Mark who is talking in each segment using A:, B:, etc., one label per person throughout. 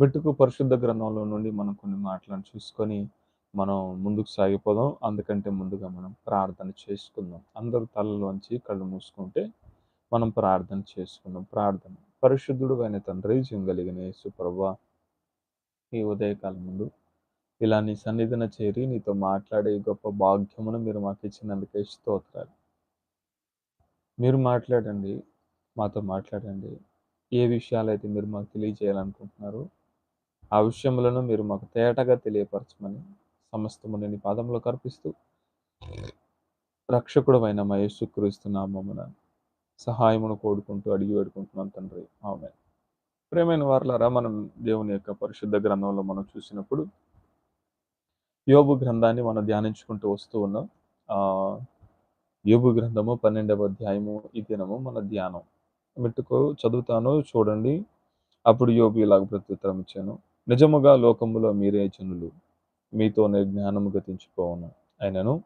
A: మెట్టుకు పరిశుద్ధ గ్రంథంలో నుండి మనం కొన్ని మాటలను చూసుకొని మనం ముందుకు సాగిపోదాం. అందుకంటే ముందుగా మనం ప్రార్థన చేసుకుందాం. అందరూ తలలోంచి కళ్ళు మూసుకుంటే మనం ప్రార్థన చేసుకుందాం. ప్రార్థన. పరిశుద్ధుడు అయిన తండ్రి జింగలిగిన యేసు ఈ ఉదయకాలం ముందు ఇలా నీ సన్నిధిన చేరి నీతో మాట్లాడే గొప్ప భాగ్యమును మీరు మాకు ఇచ్చినందుకే స్తోత్రాలు. మీరు మాట్లాడండి. మాతో మాట్లాడండి. ఏ విషయాలైతే మీరు మాకు తెలియజేయాలనుకుంటున్నారో ఆ విషయములను మీరు మాకు తేటగా తెలియపరచమని సమస్తముని నీ పాదంలో కర్పిస్తూ రక్షకుడు అయిన మా యేసుక్రీస్తు సహాయమును కోడుకుంటూ అడిగి వేడుకుంటున్నాం తండ్రి. ఆమె ప్రేమైన వారులారా మనం దేవుని యొక్క పరిశుద్ధ గ్రంథంలో మనం చూసినప్పుడు యోబు గ్రంథాన్ని మనం ధ్యానించుకుంటూ వస్తూ ఉన్నాం. ఆ యోబు గ్రంథము పన్నెండవ అధ్యాయము ఈ దినము మన ధ్యానం. మెట్టుకు చదువుతాను చూడండి. అప్పుడు యోబు ఇలాగ ప్రత్యుత్తరం ఇచ్చాను. నిజముగా లోకములో మీరే జనులు. మీతోనే జ్ఞానము గతించిపోవను. అయినను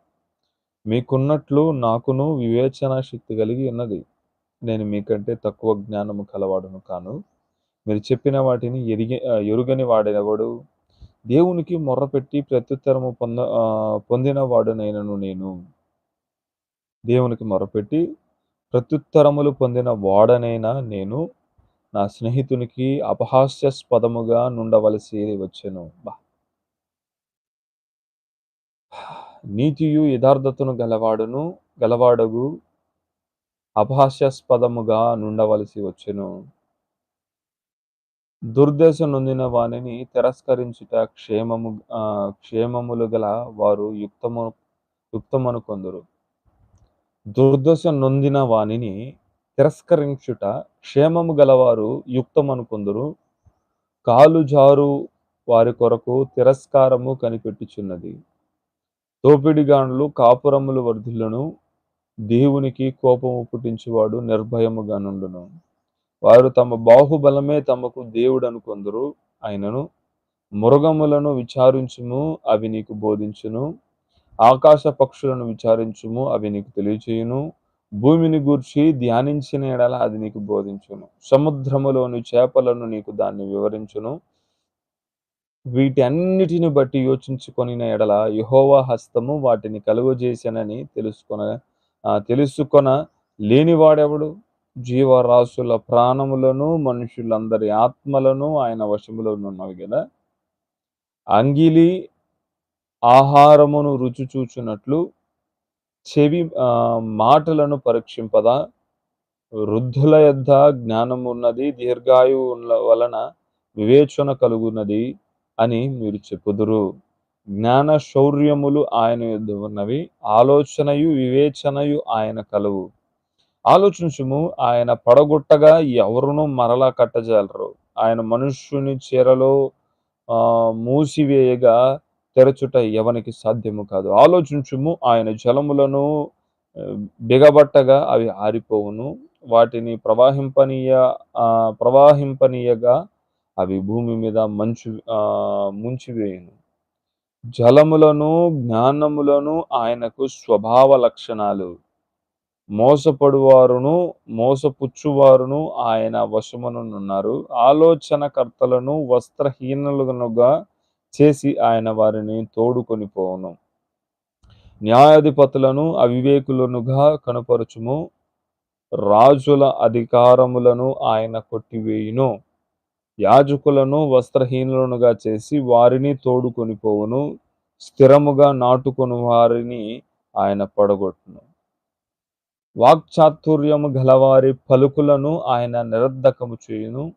A: మీకున్నట్లు నాకును వివేచన శక్తి కలిగి ఉన్నది. నేను మీకంటే తక్కువ జ్ఞానము కలవాడును కాను మీరు చెప్పిన వాటిని ఎరిగి ఎరుగని వాడినవాడు దేవునికి మొర్రపెట్టి ప్రత్యుత్తరము పొంద పొందిన వాడునైనను నేను. దేవునికి మొరపెట్టి ప్రత్యుత్తరములు పొందిన వాడనైనా నేను నా స్నేహితునికి అపహాస్యాస్పదముగా నుండవలసి వచ్చెను. బా. నీతియు యథార్థతను గలవాడును గలవాడగు అపహాస్యాస్పదముగా నుండవలసి వచ్చెను. దుర్దశ నొందిన వానిని తిరస్కరించుట క్షేమము క్షేమములు గల వారు యుక్తము యుక్తమను కొందరు. దుర్దశ నొందిన వానిని తిరస్కరించుట క్షేమము గలవారు యుక్తమను కొందరు కాలు జారు వారి కొరకు తిరస్కారము కనిపెట్టుచున్నది. తోపిడిగాండ్లు కాపురములు వర్ధులను దేవునికి కోపము పుట్టించువాడు నిర్భయముగా నుండును వారు తమ బాహుబలమే తమకు దేవుడు అనుకొందరు ఆయనను మృగములను విచారించుము అవి నీకు బోధించును. ఆకాశ పక్షులను విచారించుము అవి నీకు తెలియచేయును. భూమిని గూర్చి ధ్యానించిన ఎడల అది నీకు బోధించును. సముద్రములోని చేపలను నీకు దాన్ని వివరించును. వీటన్నిటిని బట్టి యోచించుకొని ఎడల యహోవా హస్తము వాటిని కలుగజేసెనని తెలుసుకొన తెలుసుకొన లేనివాడెవడు? జీవరాశుల ప్రాణములను మనుషులందరి ఆత్మలను ఆయన వశములో ఉన్నవి కదా అంగిలి ఆహారమును రుచి చూచున్నట్లు చెవి ఆ, మాటలను పరీక్షింపదా. వృద్ధుల యొద్ద జ్ఞానం ఉన్నది దీర్ఘాయువు వలన వివేచన కలుగున్నది అని మీరు చెప్పుదురు. జ్ఞాన శౌర్యములు ఆయన యొద్ద ఉన్నవి ఆలోచనయు వివేచనయు ఆయన కలువు. ఆలోచించుము ఆయన పడగొట్టగా ఎవరును మరలా కట్టజాలరు. ఆయన మనుష్యుని చీరలో ఆ, మూసివేయగా తెరచుట ఎవనికి సాధ్యము కాదు. ఆలోచించుము ఆయన జలములను బిగబట్టగా అవి ఆరిపోవును. వాటిని ప్రవాహింపనీయ ఆ, ప్రవాహింపనీయగా అవి భూమి మీద మంచు ఆ, ముంచివేయును. జలములను జ్ఞానములను ఆయనకు స్వభావ లక్షణాలు. మోసపడువారును మోసపుచ్చువారును ఆయన వశమునున్నారు ఆలోచనకర్తలను వస్త్రహీనులుగా చేసి ఆయన వారిని తోడుకొని పోవును. న్యాయాధిపతులను అవివేకులనుగా కనపరచుము. రాజుల అధికారములను ఆయన కొట్టివేయును. యాజకులను వస్త్రహీనులనుగా చేసి వారిని తోడుకొని పోవును. స్థిరముగా నాటుకొని వారిని ఆయన పడగొట్టును. వాక్చాతుర్యము గలవారి పలుకులను ఆయన నిరర్ధకము చేయును.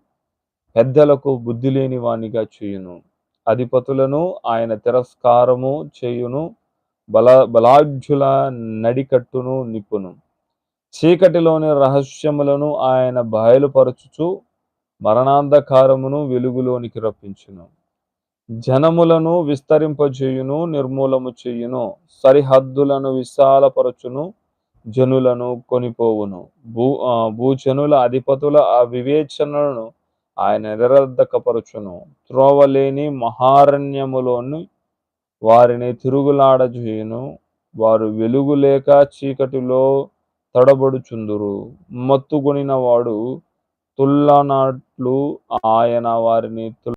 A: పెద్దలకు బుద్ధి లేని వానిగా చేయును. అధిపతులను ఆయన తిరస్కారము చేయును బల బలాఢ్యుల నడికట్టును నిప్పును. చీకటిలోని రహస్యములను ఆయన బయలుపరచుచు మరణాంధకారమును వెలుగులోనికి రప్పించును. జనములను విస్తరింపజేయును నిర్మూలము చేయును. సరిహద్దులను విశాలపరచును జనులను కొనిపోవును. భూ ఆ, భూజనుల అధిపతుల ఆ వివేచనలను ఆయన నిరర్ధకపరచును. త్రోవలేని మహారణ్యములోని వారిని తిరుగులాడజేయును. వారు వెలుగు లేక చీకటిలో తడబడుచుందురు. మత్తుగొనిన వాడు తుల్లనాట్లు ఆయన వారిని తుల్ల